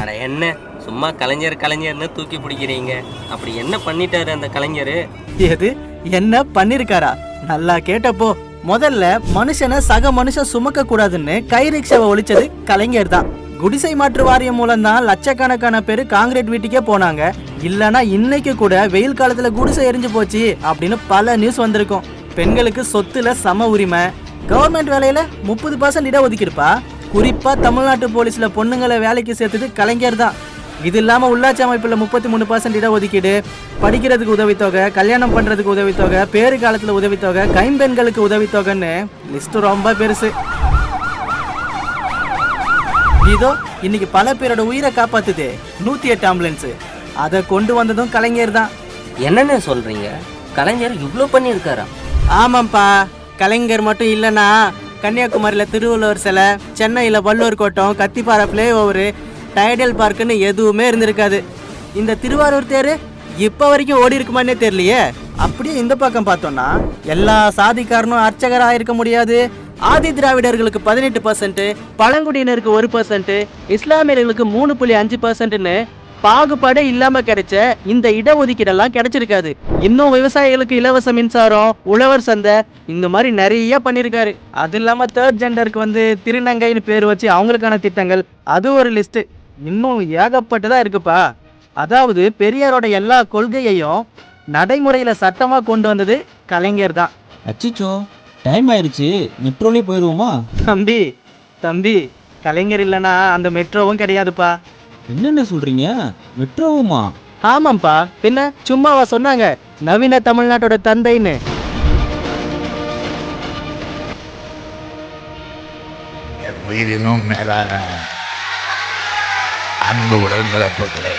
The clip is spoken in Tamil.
அட என்ன சும்மா கலைஞர் கலைஞர்னு தூக்கி பிடிக்கிறீங்க. அப்படி என்ன பண்ணிட்டாரு அந்த கலைஞர்? எது? என்ன பண்ணிருக்காரா? நல்லா கேட்டப்போ முதல்ல மனுஷனை சக மனுஷன் சுமக்க கூடாதுன்னு கை ரிக்ஷாவை ஒழிச்சது கலைஞர் தான் குடிசை மாற்று வாரியம் மூலம் தான் லட்சக்கணக்கான பேர் காங்கிரீட் வீட்டுக்கே போனாங்க. இல்லைன்னா இன்னைக்கு கூட வெயில் காலத்துல குடிசை எரிஞ்சு போச்சு அப்படின்னு பல நியூஸ் வந்திருக்கும். பெண்களுக்கு சொத்துல சம உரிமை. கவர்மெண்ட் வேலையில முப்பது பர்சன்ட் இடஒதுக்கிருப்பா குறிப்பா தமிழ்நாட்டு போலீஸ்ல பொண்ணுங்களை வேலைக்கு சேர்த்தது கலைஞர் தான். இது இல்லாம உள்ளாட்சி அமைப்புல முப்பத்தி மூணு பர்சன்ட் இடஒதுக்கீடு படிக்கிறதுக்கு உதவித்தொகை கல்யாணம் பண்றதுக்கு உதவித்தொகை பேறு காலத்துல உதவித்தொகை கைம்பெண்களுக்கு உதவித்தொகைன்னு லிஸ்ட் ரொம்ப பெருசு. இதோ இன்னைக்கு பல பேரோட உயிரை காப்பாத்துது. நூத்தி எட்டு ஆம்புலன்ஸ் அதை கொண்டு வந்ததும் கலைஞர் தான். என்னென்ன சொல்றீங்க? கலைஞர் இவ்வளோ பண்ணியிருக்காரா? ஆமாம்ப்பா. கலைஞர் மட்டும் இல்லைன்னா கன்னியாகுமரியில் திருவள்ளுவர் சிலை சென்னையில் வள்ளுவர் கோட்டம் கத்திப்பாறை ஃப்ளை ஓவரு டைடல் பார்க்குன்னு எதுவுமே இருந்திருக்காது. இந்த திருவாரூர் தேர் இப்போ வரைக்கும் ஓடி இருக்குமானே தெரியலையே. அப்படியே இந்த பக்கம் பார்த்தோம்னா எல்லா சாதிக்காரனும் அர்ச்சகராக இருக்க முடியாது. ஆதி திராவிடர்களுக்கு பதினெட்டு பர்சன்ட் பழங்குடியினருக்கு ஒரு பர்சன்ட் இஸ்லாமியர்களுக்கு மூணு புள்ளி அஞ்சு பர்சன்ட்னு பாகுபாடே இல்லாம கிடைச்ச இந்த இடஒதுக்கீடெல்லாம் கிடைச்சிருக்காது. இன்னும் விவசாயிகளுக்கு இலவச மின்சாரம் உழவர் சந்தை இந்த மாதிரி நிறைய பண்ணியிருக்காரு அது இல்லாம தேர்ட் ஜெண்டருக்கு வந்து திருநங்கைன்னு பேர் வச்சு அவங்களுக்கான திட்டங்கள் அது ஒரு லிஸ்ட் இன்னும் ஏகப்பட்டதா இருக்குப்பா. அதாவது பெரியாரோட எல்லா கொள்கையையும் நடைமுறையில சட்டமா கொண்டு வந்தது கலைஞர் தான். அச்சிச்சோ டைம் ஆயிருச்சு. மெட்ரோலே போயிடுவோமா தம்பி தம்பி கலைஞர் இல்லைன்னா அந்த மெட்ரோவும் கிடையாதுப்பா. என்னென்ன சொல்றீங்க? மெட்ரோவுமா? ஆமாம்ப்பா பின்ன சும்மாவா சொன்னாங்க நவீன தமிழ்நாட்டோட தந்தைன்னு. உயிரினும் மேலான அன்பு உடன்பிறப்புகளே